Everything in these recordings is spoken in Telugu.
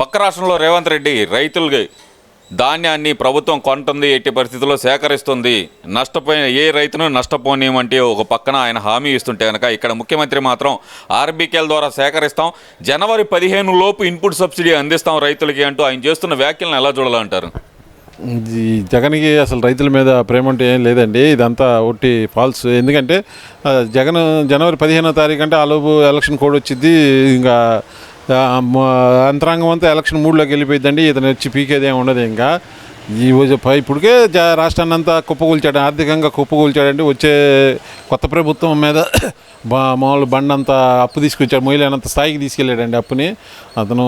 పక్క రాష్ట్రంలో రేవంత్ రెడ్డి రైతులకి ధాన్యాన్ని ప్రభుత్వం కొంటుంది ఎట్టి పరిస్థితుల్లో సేకరిస్తుంది. నష్టపోయిన ఏ రైతును నష్టపోనియమంటే ఒక పక్కన ఆయన హామీ ఇస్తుంటే కనుక ఇక్కడ ముఖ్యమంత్రి మాత్రం ఆర్బీకేల ద్వారా సేకరిస్తాం జనవరి పదిహేను లోపు ఇన్పుట్ సబ్సిడీ అందిస్తాం రైతులకి అంటూ ఆయన చేస్తున్న వ్యాఖ్యలను ఎలా చూడాలంటారు? జగన్కి అసలు రైతుల మీద ప్రేమ అంటే ఏం లేదండి ఇదంతా ఒట్టి ఫాల్స్. ఎందుకంటే జగన్ జనవరి పదిహేనో తారీఖు అంటే ఆలోపు ఎలక్షన్ కోడ్ వచ్చింది ఇంకా అంతరంగం అంతా ఎలక్షన్ మూడులోకి వెళ్ళిపోయిందండి ఇతను వచ్చి పీకేది ఏమి ఉండదు ఇంకా. ఈ రోజు ఇప్పటికే రాష్ట్రాన్ని అంతా కుప్పకూల్చాడు ఆర్థికంగా కుప్పకూల్చాడండి. వచ్చే కొత్త ప్రభుత్వం మీద బా మామూలు బండి అంతా అప్పు తీసుకొచ్చాడు. మొయ్యలేనంత స్థాయికి తీసుకెళ్ళాడండి అప్పుని. అతను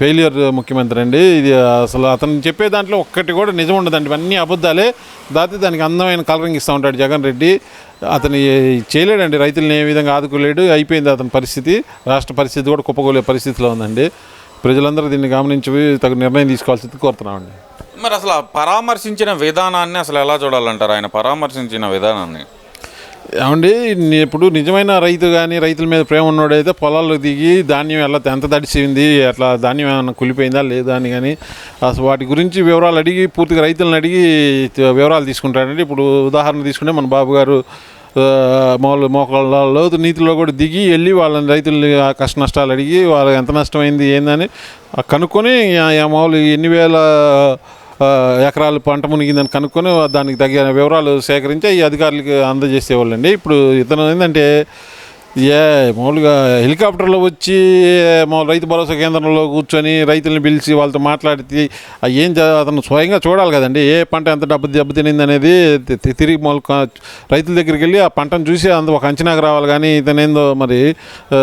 ఫెయిలియర్ ముఖ్యమంత్రి అండి. ఇది అసలు అతను చెప్పే దాంట్లో ఒక్కటి కూడా నిజం ఉండదండి. ఇవన్నీ అబద్ధాలే. దాటి దానికి అందమైన కలరింగ్ ఇస్తూ ఉంటాడు జగన్ రెడ్డి. అతను చేయలేడండి. రైతులను ఏ విధంగా ఆదుకోలేడు. అయిపోయింది అతని పరిస్థితి. రాష్ట్ర పరిస్థితి కూడా కుప్పకూలే పరిస్థితిలో ఉందండి. ప్రజలందరూ దీన్ని గమనించి తగు నిర్ణయం తీసుకోవాల్సింది కోరుతున్నామండి. మరి అసలు పరామర్శించిన విధానాన్ని అసలు ఎలా చూడాలంటారు? ఆయన పరామర్శించిన విధానాన్ని. ఏమండి ఇప్పుడు నిజమైన రైతు కానీ రైతుల మీద ప్రేమ ఉన్నోడైతే పొలాల్లో దిగి ధాన్యం ఎలా ఎంత తడిసింది అట్లా ధాన్యం ఏమైనా కులిపోయిందా లేదా అని కానీ అసలు వాటి గురించి వివరాలు అడిగి పూర్తిగా రైతులను అడిగి వివరాలు తీసుకుంటాడండి. ఇప్పుడు ఉదాహరణ తీసుకుంటే మన బాబు గారు ఆ, మామూలు మోకాళ్ళ లోతు నీతిలో కూడా దిగి వెళ్ళి వాళ్ళని రైతులని ఆ కష్ట నష్టాలు అడిగి వాళ్ళకి ఎంత నష్టమైంది ఏందని కనుక్కొని ఆ- మామూలు ఎన్ని వేల ఎకరాలు పంట మునిగిందని కనుక్కొని దానికి తగిన వివరాలు సేకరించి ఈ అధికారులకి అందజేసేవాళ్ళండి. ఇప్పుడు ఇతను ఏంటంటే ఏ మామూలుగా హెలికాప్టర్లో వచ్చి రైతు భరోసా కేంద్రంలో కూర్చొని రైతులను పిలిచి వాళ్ళతో మాట్లాడితే ఏం అతను స్వయంగా చూడాలి కదండి ఏ పంట ఎంత డబ్బు దెబ్బతినింది అనేది తిరిగి మామూలు రైతుల దగ్గరికి వెళ్ళి ఆ పంటను చూసి అంత ఒక అంచనాకు రావాలి. కానీ ఇతనేందో మరి ఆ,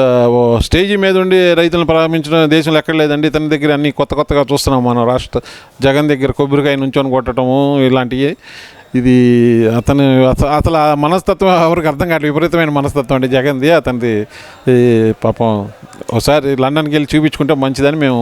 స్టేజీ మీద ఉండి రైతులను ప్రారంభించడం దేశంలో ఎక్కడ లేదండి. ఇతని దగ్గర అన్ని కొత్త కొత్తగా చూస్తున్నాం మనం. రాష్ట్ర జగన్ దగ్గర కొబ్బరికాయ నుంచొని కొట్టడము ఇలాంటివి ఇది అతను అసలు ఆ మనస్తత్వం ఎవరికి అర్థం కాదు విపరీతమైన మనస్తత్వం అండి జగన్ది అతనిది. పాపం ఒకసారి లండన్కి వెళ్ళి చూపించుకుంటే మంచిదని మేము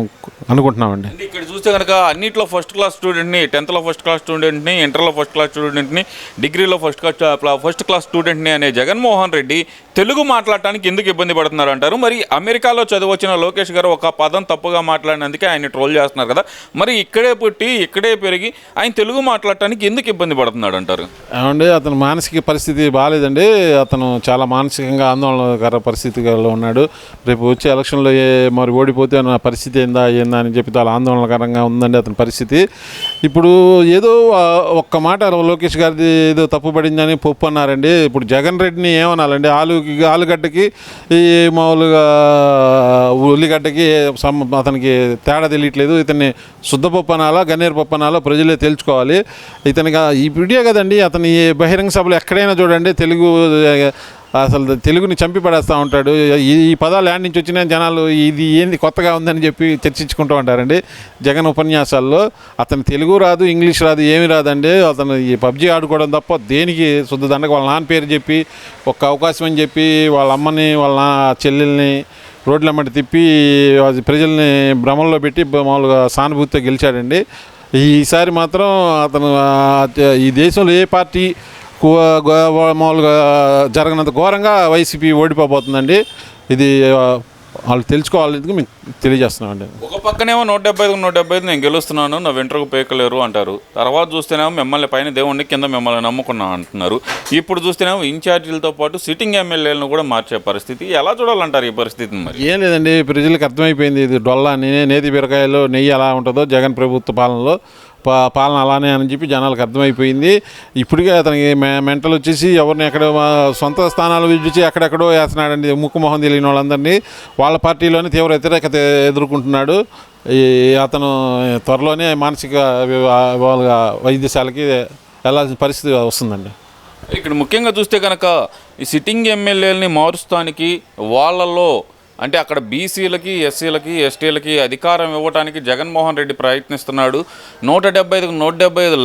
అనుకుంటున్నామండి. ఇక్కడ చూస్తే కనుక అన్నింటిలో ఫస్ట్ క్లాస్ స్టూడెంట్ని టెన్త్లో ఫస్ట్ క్లాస్ స్టూడెంట్ని ఇంటర్లో ఫస్ట్ క్లాస్ స్టూడెంట్ని డిగ్రీలో ఫస్ట్ క్లాస్ ఫస్ట్ క్లాస్ స్టూడెంట్ని అనే జగన్మోహన్ రెడ్డి తెలుగు మాట్లాడటానికి ఎందుకు ఇబ్బంది పడుతున్నారు అంటారు? మరి అమెరికాలో చదివచ్చిన లోకేష్ గారు ఒక పదం తప్పుగా మాట్లాడినందుకే ఆయన ట్రోల్ చేస్తున్నారు కదా. మరి ఇక్కడే పుట్టి ఇక్కడే పెరిగి ఆయన తెలుగు మాట్లాడటానికి ఎందుకు ఇబ్బంది పడుతున్నారు? పడుతున్నాడు అంటారు ఏమండి అతను మానసిక పరిస్థితి బాగాలేదండి అతను చాలా మానసికంగా ఆందోళనకర పరిస్థితిలో ఉన్నాడు. రేపు వచ్చే ఎలక్షన్లో ఏ మరి ఓడిపోతే నా పరిస్థితి ఏందా ఏందా అని చెప్పి చాలా ఆందోళనకరంగా ఉందండి అతని పరిస్థితి. ఇప్పుడు ఏదో ఒక్క మాట లోకేష్ గారిది ఏదో తప్పు పడిందని పప్పు అన్నారండి. ఇప్పుడు జగన్ రెడ్డిని ఏమనాలండి? ఆలు ఆలుగడ్డకి ఈ మామూలుగా ఉల్లిగడ్డకి అతనికి తేడా తెలియట్లేదు. ఇతన్ని శుద్ధపప్పు అనాలా గన్నేరు పప్పు అనాలా ప్రజలే తెలుసుకోవాలి ఇతనికి ఇప్పుడు వీడియో కదండి అతని ఈ బహిరంగ సభలు ఎక్కడైనా చూడండి తెలుగు అసలు తెలుగుని చంపి పడేస్తూ ఉంటాడు. ఈ పదాలు యాడ్ నుంచి వచ్చిన జనాలు ఇది ఏంది కొత్తగా ఉందని చెప్పి చర్చించుకుంటూ ఉంటారండి. జగన్ ఉపన్యాసాల్లో అతను తెలుగు రాదు ఇంగ్లీష్ రాదు ఏమి రాదండి. అతను ఈ పబ్జీ ఆడుకోవడం తప్ప దేనికి శుద్ధ దండకు? వాళ్ళ నాన్న పేరు చెప్పి ఒక్క అవకాశం అని చెప్పి వాళ్ళ అమ్మని వాళ్ళ నా- చెల్లెల్ని రోడ్ల మట్టి తిప్పి అది ప్రజల్ని భ్రమంలో పెట్టి మామూలుగా సానుభూతితో గెలిచాడండి. ఈసారి మాత్రం అతను ఈ దేశంలో ఏ పార్టీ గో- మామూలుగా జరగనంత ఘోరంగా వైసీపీ ఓడిపోబోతుందండి. ఇది వాళ్ళు తెలుసుకోవాలని మేము తెలియజేస్తున్నామండి? ఒక పక్కనేమో నూట డెబ్బై ఐదు నూట డెబ్బై ఐదు నేను గెలుస్తున్నాను నా వెంట్రుకు పేకలేరు అంటారు. తర్వాత చూస్తేనేమో మిమ్మల్ని పైన దేవుణ్ణి కింద మిమ్మల్ని నమ్ముకున్నా అంటున్నారు. ఇప్పుడు చూస్తేనేమో ఇన్ఛార్జీలతో పాటు సిట్టింగ్ ఎమ్మెల్యేలను కూడా మార్చే పరిస్థితి. ఎలా చూడాలంటారు ఈ పరిస్థితిని మరి? ఏం లేదండి ప్రజలకు అర్థమైపోయింది ఇది డొల్లా. అని నేతి బీరకాయలో నెయ్యి ఎలా ఉంటుందో జగన్ ప్రభుత్వ పాలనలో పాలన అలానే అని చెప్పి జనాలకు అర్థమైపోయింది. ఇప్పటికే అతనికి మె- మెంటల్ వచ్చేసి ఎవరిని ఎక్కడ సొంత స్థానాలు విడిచి ఎక్కడెక్కడో వేస్తున్నాడండి. ముక్కు మొహం తెలియని వాళ్ళందరినీ వాళ్ళ పార్టీలోనే తీవ్ర వ్యతిరేకత ఎదుర్కొంటున్నాడు. ఈ అతను త్వరలోనే మానసిక వాళ్ళ వైద్యశాలకి వెళ్ళాల్సిన పరిస్థితి వస్తుందండి. ఇక్కడ ముఖ్యంగా చూస్తే కనుక ఈ సిట్టింగ్ ఎమ్మెల్యేలని మారుస్తానికి వాళ్ళలో అంటే అక్కడ బీసీలకి ఎస్సీలకి ఎస్టీలకి అధికారం ఇవ్వడానికి జగన్మోహన్ రెడ్డి ప్రయత్నిస్తున్నాడు. నూట డెబ్బై ఐదుకు నూట డెబ్బై ఐదు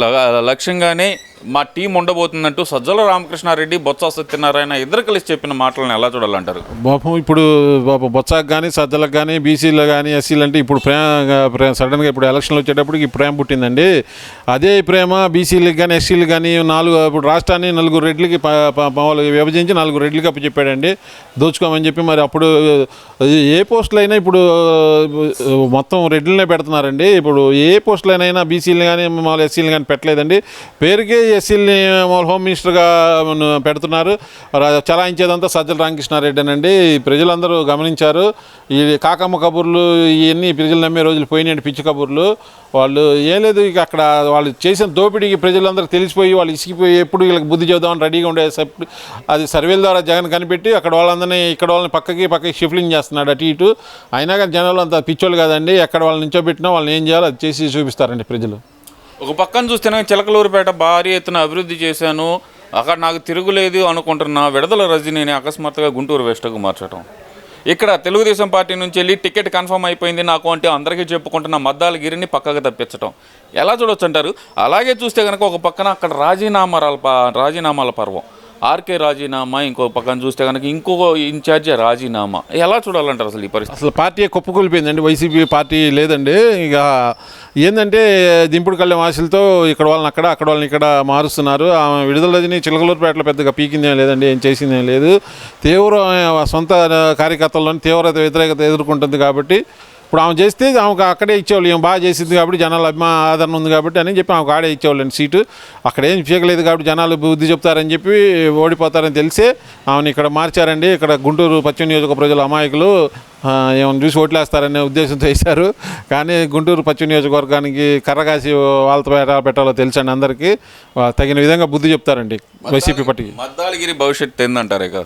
లక్ష్యంగానే మా టీం ఉండబోతుందంటూ సజ్జల రామకృష్ణారెడ్డి బొత్స సత్యనారాయణ ఇద్దరు కలిసి చెప్పిన మాటలను ఎలా చూడాలంటారు? పాపం ఇప్పుడు బొత్సకు కానీ సజ్జలకు కానీ బీసీలు కానీ ఎస్సీలు అంటే ఇప్పుడు ప్రేమ ప్రేమ సడన్గా ఇప్పుడు ఎలక్షన్లు వచ్చేటప్పటికి ఈ ప్రేమ పుట్టిందండి. అదే ప్రేమ బీసీలకు కానీ ఎస్సీలకు కానీ నాలుగు ఇప్పుడు రాష్ట్రాన్ని నలుగురు రెడ్లకి విభజించి నలుగురు రెడ్లకి అప్పు చెప్పాడండి. దోచుకోమని చెప్పి మరి అప్పుడు ఏ పోస్టులు అయినా ఇప్పుడు మొత్తం రెడ్లనే పెడుతున్నారండి. ఇప్పుడు ఏ పోస్టులైనా అయినా బీసీలు కానీ మామూలు ఎస్సీలు కానీ పెట్టలేదండి. పేరుకే ఎస్సీలని మామూలు హోమ్ మినిస్టర్గా పెడుతున్నారు. చలాయించేదంతా సజ్జల రామకృష్ణారెడ్డి అనండి ప్రజలందరూ గమనించారు. ఈ కాకమ్మ కబుర్లు ఇవన్నీ ప్రజలు నమ్మే రోజులు పోయినాయండి పిచ్చి కబుర్లు. వాళ్ళు ఏం లేదు ఇక అక్కడ వాళ్ళు చేసిన దోపిడీకి ప్రజలందరూ తెలిసిపోయి వాళ్ళు ఇసిగిపోయి ఎప్పుడు వీళ్ళకి బుద్ధి చెబుదామని రెడీగా ఉండే అది సర్వేల ద్వారా జగన్ కనిపెట్టి అక్కడ వాళ్ళందరినీ ఇక్కడ వాళ్ళని పక్కకి పక్కకి షిఫ్లింగ్ చేస్తున్నాడు అటు ఇటు. అయినా కానీ జనాలు అంత పిచ్చోళ్ళు కదండి. ఎక్కడ వాళ్ళని నించోబెట్టినా వాళ్ళని ఏం చేయాలో అది చేసి చూపిస్తారండి ప్రజలు. ఒక పక్కన చూస్తేనే చిలకలూరుపేట భారీ ఎత్తున అభివృద్ధి చేశాను. అక్కడ నాకు తిరుగులేదు అనుకుంటున్న. విడదల రజనీని అకస్మాత్తుగా గుంటూరు వెస్ట్కు మార్చడం ఇక్కడ తెలుగుదేశం పార్టీ నుంచి వెళ్ళి టికెట్ కన్ఫర్మ్ అయిపోయింది నాకు అంటే అందరికీ చెప్పుకుంటున్న మద్దాల గిరిని పక్కకు తప్పించడం ఎలా చూడొచ్చు అంటారు? అలాగే చూస్తే కనుక ఒక పక్కన అక్కడ రాజీనామాల ప- రాజీనామాల పర్వం. ఆర్కే రాజీనామా ఇంకో పక్కన చూస్తే కనుక ఇంకో ఇన్ఛార్జ్ రాజీనామా. ఎలా చూడాలంటారు అసలు ఈ పరిస్థితి? అసలు పార్టీ కుప్పకూలిపోయిందండి. వైసీపీ పార్టీ లేదండి. ఇక ఏంటంటే దింపుడు కళ్యాణ ఆశలతో ఇక్కడ వాళ్ళని అక్కడ అక్కడ వాళ్ళని ఇక్కడ మారుస్తున్నారు. ఆమె విడుదలని చిలకలూరుపేటలో పెద్దగా పీకిందేం లేదండి. ఏం చేసిందేం లేదు. తీవ్ర సొంత కార్యకర్తల్లోని తీవ్రత వ్యతిరేకత ఎదుర్కొంటుంది కాబట్టి ఇప్పుడు ఆమె చేస్తే ఆమెకు అక్కడే ఇచ్చేవాళ్ళు ఏం బాగా చేసింది కాబట్టి జనాల అభిమా ఆదరణ ఉంది కాబట్టి అని చెప్పి ఆమెకు ఆడే ఇచ్చేవాళ్ళండి సీటు. అక్కడ ఏం పీకలేదు కాబట్టి జనాలు బుద్ధి చెప్తారని చెప్పి ఓడిపోతారని తెలిసే ఆమెను ఇక్కడ మార్చారండి. ఇక్కడ గుంటూరు పశ్చిమ నియోజక ప్రజల అమాయకులు ఏమైనా చూసి ఓట్లేస్తారనే ఉద్దేశంతో వేశారు. కానీ గుంటూరు పశ్చిమ నియోజకవర్గానికి కర్రగాసి వాళ్ళతో ఎలా పెట్టాలో తెలుసండి అందరికీ. తగిన విధంగా బుద్ధి చెప్తారండి వైసీపీ పార్టీకి మద్దాలగిరి భవిష్యత్తు ఏందంటారు ఇక?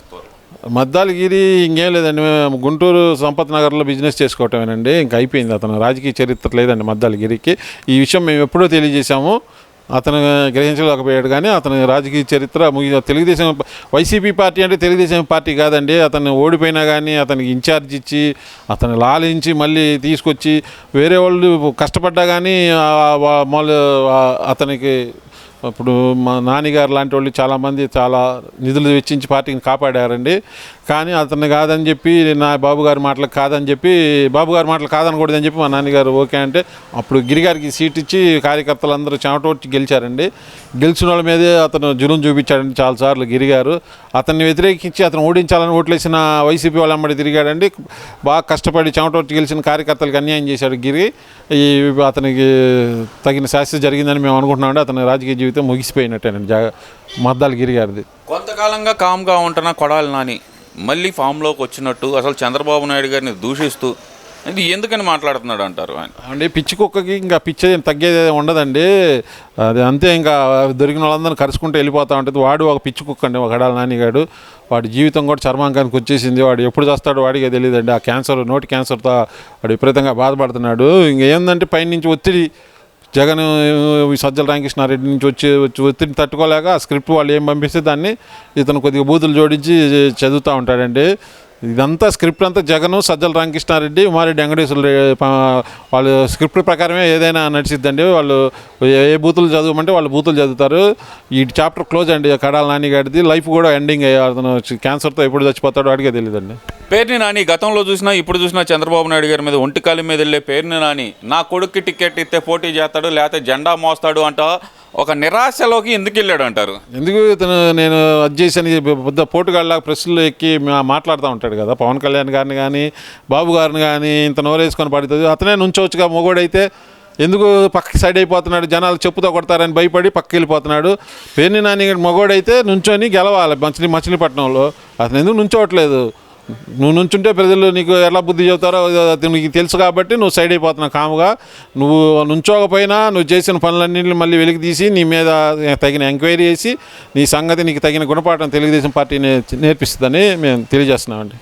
మద్దాలగిరి ఇంకేం లేదండి. మేము గుంటూరు సంపత్ నగర్లో బిజినెస్ చేసుకోవటమేనండి. ఇంకా అయిపోయింది అతను. రాజకీయ చరిత్ర లేదండి మద్దాలగిరికి. ఈ విషయం మేము ఎప్పుడో తెలియజేశాము. అతను గ్రహించలేకపోయాడు కానీ అతని రాజకీయ చరిత్ర ముగి తెలుగుదేశం వైసీపీ పార్టీ అంటే తెలుగుదేశం పార్టీ కాదండి. అతను ఓడిపోయినా కానీ అతనికి ఇన్ఛార్జ్ ఇచ్చి అతను లాలించి మళ్ళీ తీసుకొచ్చి వేరే వాళ్ళు కష్టపడ్డా కానీ ఆ, అతనికి ఇప్పుడు మా నాన్నగారు లాంటి వాళ్ళు చాలామంది చాలా నిధులు వెచ్చించి పార్టీని కాపాడారండి. కానీ అతను కాదని చెప్పి నా బాబుగారి మాటలు మాటలకు కాదని చెప్పి బాబుగారి మాటలు కాదనకూడదని చెప్పి మా నాన్నగారు ఓకే అంటే అప్పుడు గిరిగారికి సీట్ ఇచ్చి కార్యకర్తలందరూ చెమటోడ్చి గెలిచారండి. గెలిచిన వాళ్ళ మీదే అతను జులుం చూపించాడండి చాలాసార్లు గిరిగారు అతన్ని వ్యతిరేకించి అతను ఓడించాలని ఓట్లేసిన వైసీపీ వాళ్ళ అమ్మడి తిరిగాడండి. బాగా కష్టపడి చెమటోడ్చి గెలిచిన కార్యకర్తలకు అన్యాయం చేశాడు గిరి. ఈ అతనికి తగిన శాస్త్రి జరిగిందని మేము అనుకుంటున్నామండి అతని రాజకీయ జీవితం ముగిసిపోయినట్టేనండి జా మద్దాల గిరి గారిది. కొంతకాలంగా కామ్గా ఉంటున్న కొడాలి నాని. మళ్ళీ ఫామ్లోకి వచ్చినట్టు అసలు చంద్రబాబు నాయుడు గారిని దూషిస్తూ ఇది ఎందుకని మాట్లాడుతున్నాడు అంటారు ఆయన? అంటే పిచ్చి కుక్కకి ఇంకా పిచ్చి ఏం తగ్గేది ఏం ఉండదండి. అది అంతే ఇంకా దొరికిన వాళ్ళందరూ కరుచుకుంటూ వెళ్ళిపోతూ ఉంటుంది. వాడు ఒక పిచ్చి కుక్క అండి ఒక గడాల నానిగాడు. వాడి జీవితం కూడా చర్మాంకానికి వచ్చేసింది. వాడు ఎప్పుడు చేస్తాడు వాడికే తెలియదండి. ఆ క్యాన్సర్ నోటి క్యాన్సర్తో వాడు విపరీతంగా బాధపడుతున్నాడు. ఇంకేందంటే పైనుంచి ఒత్తిడి జగన్ సజ్జల రామకృష్ణారెడ్డి నుంచి వచ్చి వచ్చి ఒత్తిడిని తట్టుకోలేక ఆ స్క్రిప్ట్ వాళ్ళు ఏం పంపిస్తే దాన్ని ఇతను కొద్దిగా బూతులు జోడించి చదువుతూ ఉంటాడండి. ఇదంతా స్క్రిప్ట్ అంతా జగన్ సజ్జల రామకృష్ణారెడ్డి ఉమారెడ్డి వెంకటేశ్వర వాళ్ళు స్క్రిప్ట్ ప్రకారమే ఏదైనా నడిచిద్దండి. వాళ్ళు ఏ బూతులు చదవమంటే వాళ్ళు బూతులు చదువుతారు. ఈ చాప్టర్ క్లోజ్ అండి కడాల నాని గారిది. లైఫ్ కూడా ఎండింగ్ అతను క్యాన్సర్తో ఎప్పుడు చచ్చిపోతాడో అడిగే తెలియదండి పేరుని నాని గతంలో చూసినా ఇప్పుడు చూసినా చంద్రబాబు నాయుడు గారి మీద ఒంటికాలి మీద వెళ్ళే పేరుని నాని నా కొడుక్కి టికెట్ ఇస్తే పోటీ చేస్తాడు లేకపోతే జెండా మోస్తాడు అంట ఒక నిరాశలోకి ఎందుకు వెళ్ళాడు అంటారు? ఎందుకు ఇతను నేను అది చేశాను పెద్ద పోటుగాళ్ళ ప్రెస్లో ఎక్కి మా- మాట్లాడుతూ ఉంటాడు కదా పవన్ కళ్యాణ్ గారిని కానీ బాబు గారిని కానీ ఇంత నోరేసుకొని పడుతుంది. అతనే నుంచోవచ్చుగా మొగోడైతే ఎందుకు పక్కకి సైడ్ అయిపోతున్నాడు జనాలు చెప్పుతో కొడతారని భయపడి పక్కకి వెళ్ళిపోతున్నాడు. పేర్ని నాని మగోడైతే నుంచొని గెలవాలి మచిలీ మచిలీపట్నంలో అతను ఎందుకు నుంచోవట్లేదు? నువ్వు నుంచుంటే ప్రజలు నీకు ఎలా బుద్ధి చెబుతారో నీకు తెలుసు కాబట్టి నువ్వు సైడ్ అయిపోతున్నావు కాముగా. నువ్వు నుంచోకపోయినా నువ్వు చేసిన పనులన్నింటిని మళ్ళీ వెలికి తీసి నీ మీద తగిన ఎంక్వైరీ చేసి నీ సంగతి నీకు తగిన గుణపాఠం తెలుగుదేశం పార్టీని నేర్పిస్తుందని మేము తెలియజేస్తున్నామండి.